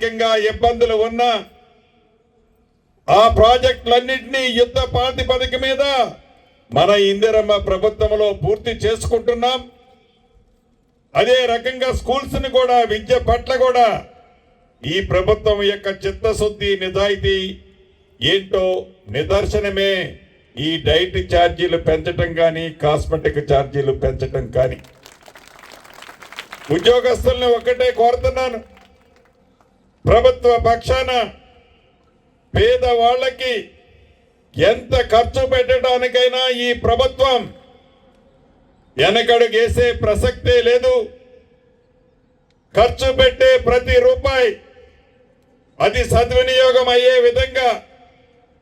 ఆర్థికంగా ఇబ్బందులు ఉన్నా ఆ ప్రాజెక్టులన్నింటినీ యుద్ధ ప్రాతిపదిక మీద మన ఇందిరమ్మ ప్రభుత్వంలో పూర్తి చేసుకుంటున్నాం. అదే రకంగా స్కూల్స్ని కూడా విద్య పట్ల కూడా ఈ ప్రభుత్వం యొక్క చిత్తశుద్ధి నిజాయితీ ఏంటో నిదర్శనమే ఈ డైట్ ఛార్జీలు పెంచటం కానీ కాస్మెటిక్ ఛార్జీలు పెంచటం కానీ ఉద్యోగస్తుల్ని ఒకటే కోరుతున్నాను. ప్రభుత్వ పక్షాన పేదవాళ్ళకి ఎంత ఖర్చు పెట్టడానికైనా ఈ ప్రభుత్వం వెనకడుగేసే ప్రసక్తే లేదు. ఖర్చు పెట్టే ప్రతి రూపాయి అది సద్వినియోగం అయ్యే విధంగా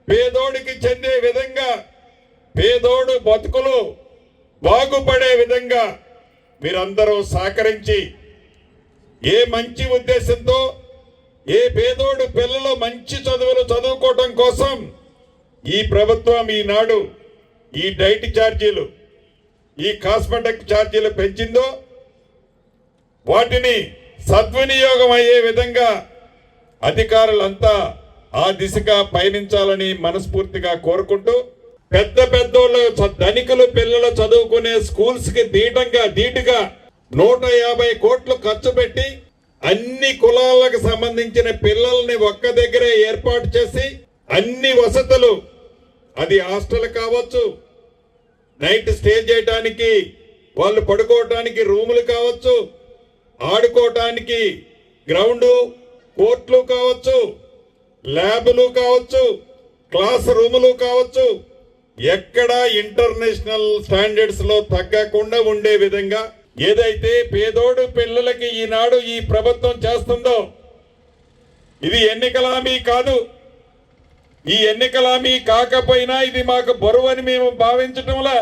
పేదోడికి చెందే విధంగా పేదోడు బతుకులు బాగుపడే విధంగా మీరందరూ సహకరించి ఏ మంచి ఉద్దేశంతో ఏ పేదోడు పిల్లలు మంచి చదువులు చదువుకోవటం కోసం ఈ ప్రభుత్వం ఈనాడు ఈ డైట్ ఛార్జీలు ఈ కాస్మెటిక్ ఛార్జీలు పెంచిందో వాటిని సద్వినియోగం అయ్యే విధంగా అధికారులంతా ఆ దిశగా పయనించాలని మనస్ఫూర్తిగా కోరుకుంటూ పెద్ద పెద్దోళ్ళ ధనికులు పిల్లలు చదువుకునే స్కూల్స్కి దీటంగా ధీటుగా నూట యాభై కోట్లు ఖర్చు పెట్టి అన్ని కులాలకు సంబంధించిన పిల్లల్ని ఒక్క దగ్గరే ఏర్పాటు చేసి అన్ని వసతులు అది హాస్టల్ కావచ్చు నైట్ స్టే చేయడానికి వాళ్ళు పడుకోవటానికి రూములు కావచ్చు ఆడుకోవటానికి గ్రౌండు కోర్టులు కావచ్చు ల్యాబులు కావచ్చు క్లాస్ రూములు కావచ్చు ఎక్కడ ఇంటర్నేషనల్ స్టాండర్డ్స్లో తగ్గకుండా ఉండే విధంగా ఏదైతే పేదోడు పిల్లలకి ఈనాడు ఈ ప్రభుత్వం చేస్తుందో ఇది ఎన్నికల హామీ కాదు. ఈ ఎన్నికల హామీ కాకపోయినా ఇది మాకు బరువు అని మేము భావించటంలా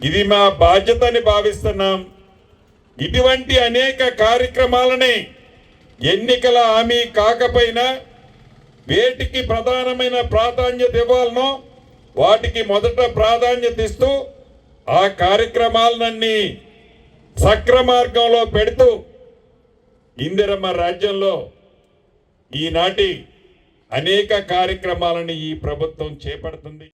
ఇది మా బాధ్యత అని భావిస్తున్నాం. ఇటువంటి అనేక కార్యక్రమాలని ఎన్నికల హామీ కాకపోయినా వేటికి ప్రధానమైన ప్రాధాన్యత ఇవ్వాలనో వాటికి మొదట ప్రాధాన్యత ఇస్తూ ఆ కార్యక్రమాలన్నీ సక్రమార్గంలో పెడుతూ ఇందిరమ్మ రాజ్యంలో ఈనాటి అనేక కార్యక్రమాలను ఈ ప్రభుత్వం చేపడుతుంది.